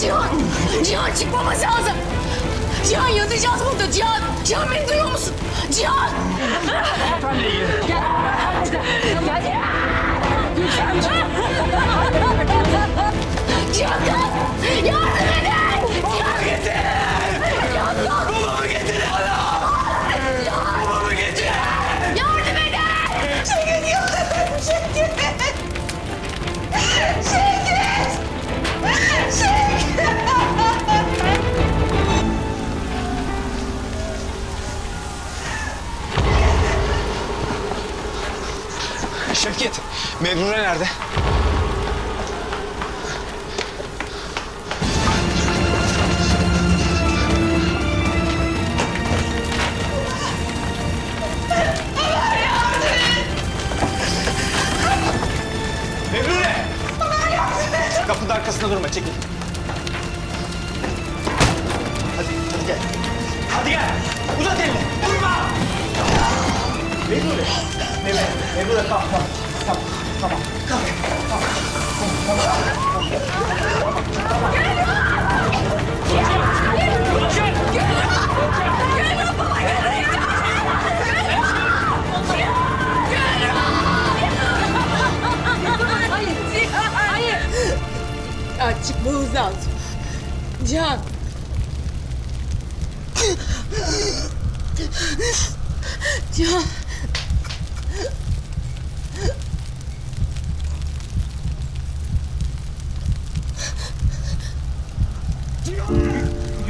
Cihan! Cihan çıkmamız lazım! Cihan yanacağız burada Cihan! Cihan beni duyuyor musun? Cihan! Cihan kalk! Yardım edin! Babamı getirin.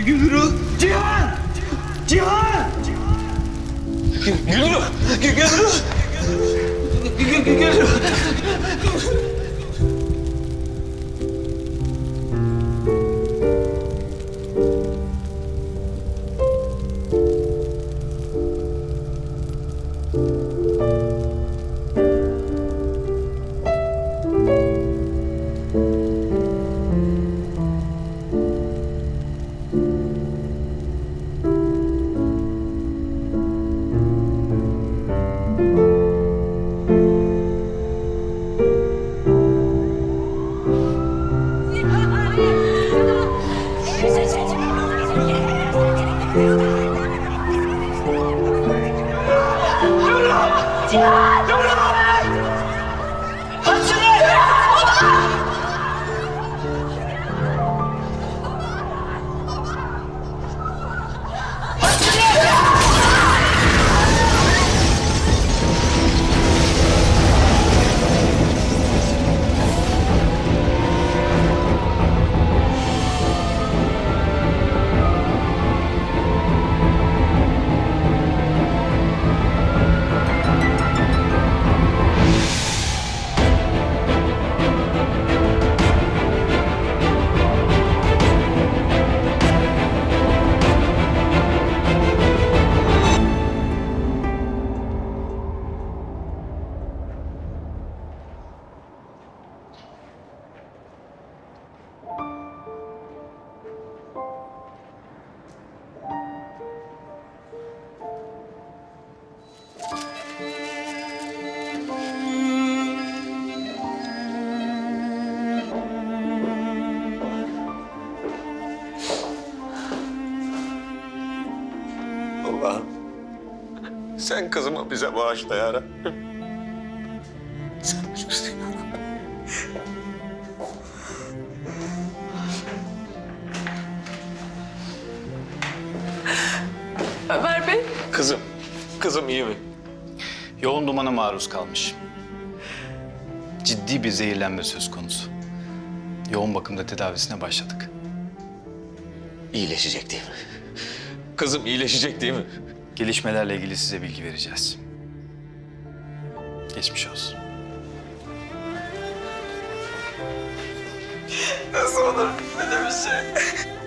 Gülru! Cihan! Cihan! Gülru! Gülru! Gülru! じゃ。Sen kızımı bize bağışla ya Rabbim. Sen bilirsin ya Rabbim. Ömer Bey! Kızım, kızım iyi mi? Yoğun dumana maruz kalmış. Ciddi bir zehirlenme söz konusu. Yoğun bakımda tedavisine başladık. İyileşecek değil mi? Kızım iyileşecek değil mi? Gelişmelerle ilgili size bilgi vereceğiz. Geçmiş olsun. Nasıl olur böyle bir şey?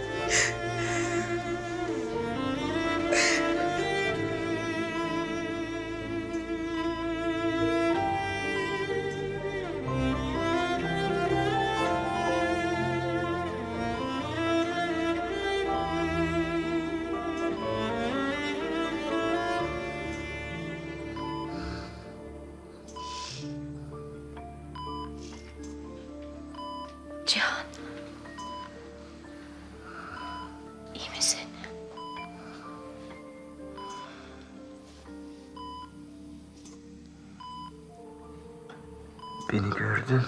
Cihan. İyi misin? Beni gördün.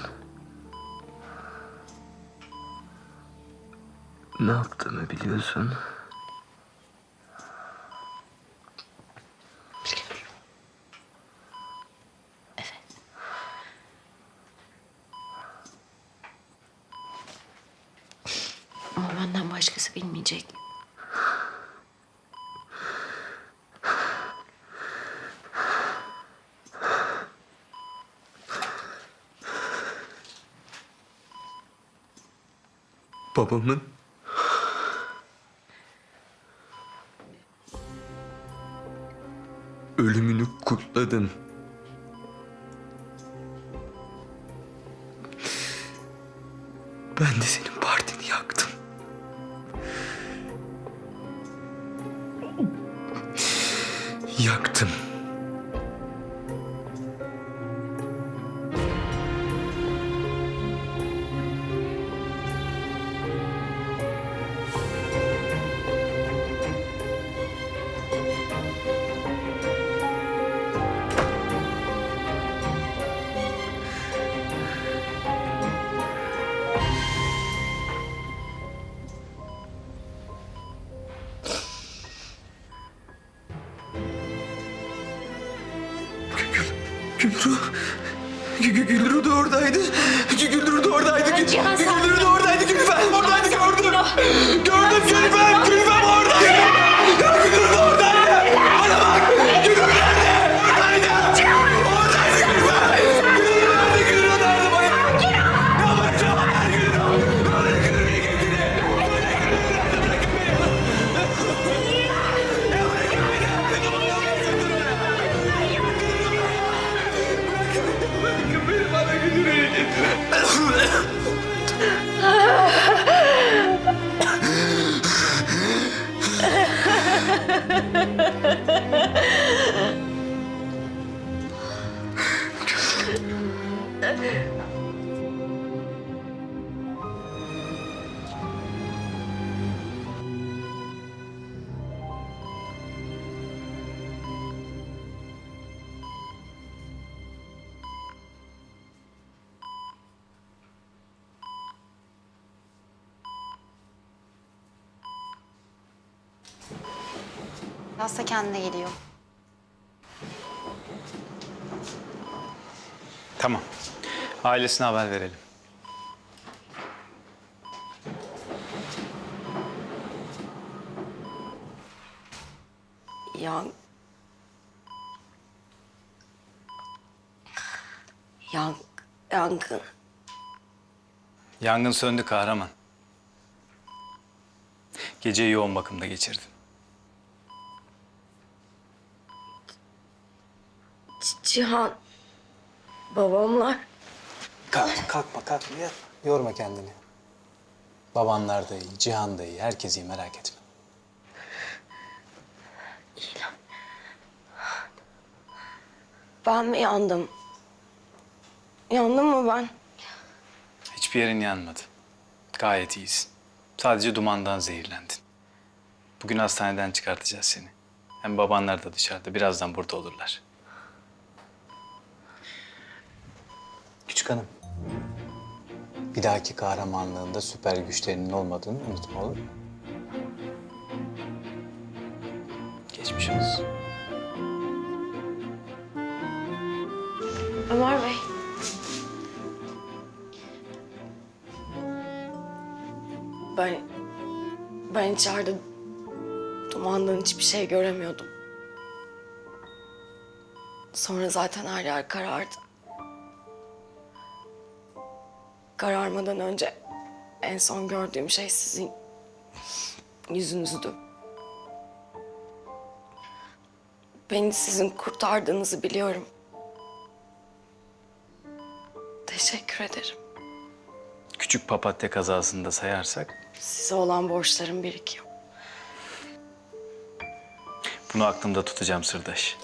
Ne yaptığımı biliyorsun. Başkası bilmeyecek. Babamın ölümünü kutladın. Ben de senin Gü- Gülru da oradaydı. Gü- Gülru da oradaydı. Cihan sen- Gülru da oradaydı. Gülfem oradaydı. Gördüm Da kendine geliyor. Tamam. Ailesine haber verelim. Yan... Yan... Yangın. Yangın söndü kahraman. Geceyi yoğun bakımda geçirdin. Cihan. Babamlar. Kalk, kalkma, kalkma. Yat. Yorma kendini. Babanlar da iyi, Cihan da iyi. Herkes iyi, merak etme. Ben mi yandım? Yandım mı ben? Hiçbir yerin yanmadı. Gayet iyisin. Sadece dumandan zehirlendin. Bugün hastaneden çıkartacağız seni. Hem babanlar da dışarıda. Birazdan burada olurlar. Küçük hanım. Bir dahaki kahramanlığında süper güçlerinin olmadığını unutma olur? Geçmiş olsun. Ömer Bey. Ben... Ben içeride dumandan hiçbir şey göremiyordum. Sonra zaten her yer karardı. Kararmadan önce en son gördüğüm şey sizin yüzünüzdü. Beni sizin kurtardığınızı biliyorum. Teşekkür ederim. Küçük papatya kazasını da sayarsak Size olan borçlarım birikiyor. bunu aklımda tutacağım sırdaş.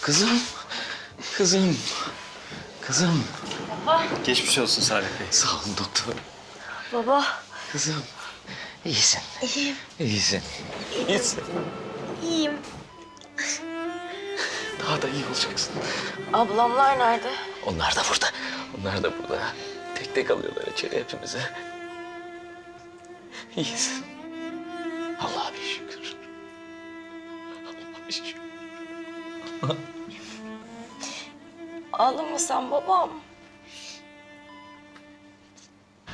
Kızım. Kızım. Kızım. Geçmiş olsun Salih Bey. Sağ olun doktor. Baba. Kızım. İyisin. İyiyim. İyisin. İyisin. iyiyim. Daha da iyi olacaksın. Ablamlar nerede? Onlar da burada. Onlar da burada. Tek tek alıyorlar içeri hepimize. İyisin. Allah'a bir şükür. Allah'a bir şükür. Ağlama sen babam.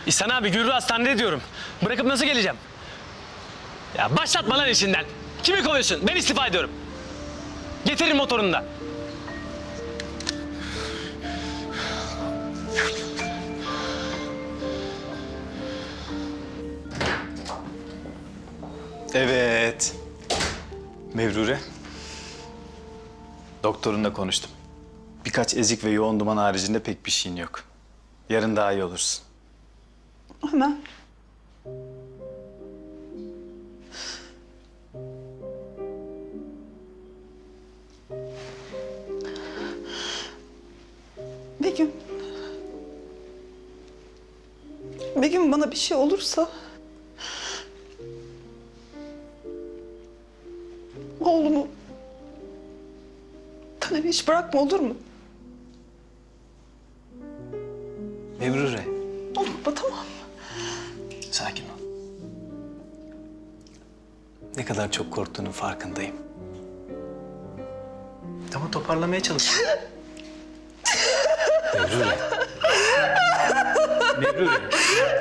İhsan abi Gürrü hastanede diyorum. Bırakıp nasıl geleceğim? Ya başlatma lan işinden. Kimi kovuyorsun? Ben istifa ediyorum. Getirin motorunu da. Evet. Mevrure. Doktorunla konuştum. Birkaç ezik ve yoğun duman haricinde pek bir şeyin yok. Yarın daha iyi olursun. Ömer. Begüm. Begüm bana bir şey olursa... Oğlumu... Taner'i hiç bırakma olur mu? Mevrure. Olur mu tamam. Sakin ol. Ne kadar çok korktuğunun farkındayım. Tamam toparlamaya çalış. Mevrure. Mevrure.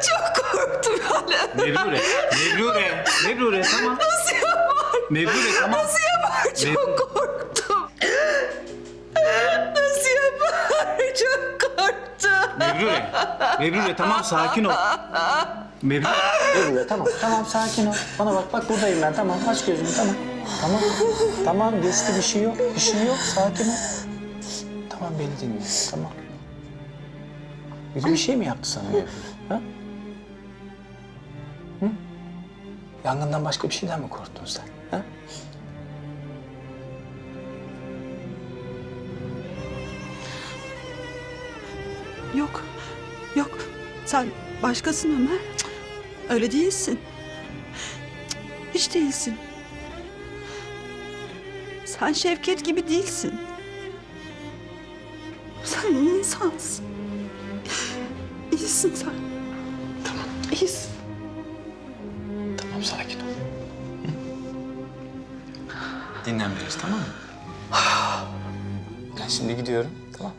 Çok korktum hala. Mevrure. Mevrure. Mevrure tamam. Nasıl yapar? Mevrure tamam. Nasıl yapar? Çok korktum. Korktum. Mevrure. Mevrure tamam sakin ol. Mevrure. Mevrure tamam. Tamam sakin ol. Bana bak bak buradayım ben tamam. Aç gözünü tamam. Tamam. Tamam geçti bir şey yok. Bir şey yok. Sakin ol. Tamam beni dinle. Tamam. Biri bir şey mi yaptı sana Mevrure? Ha? Hı? Yangından başka bir şeyden mi korktun sen? Ha? Yok. Sen başkasın Ömer. Cık, Öyle değilsin. Cık, Hiç değilsin. Sen Şevket gibi değilsin. Sen iyi insansın. İyisin sen. Tamam. İyisin. Tamam sakin ol. Hı? Dinlen biraz tamam mı? Ben şimdi gidiyorum tamam.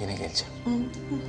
Yine geleceğim. Hadi Cihan.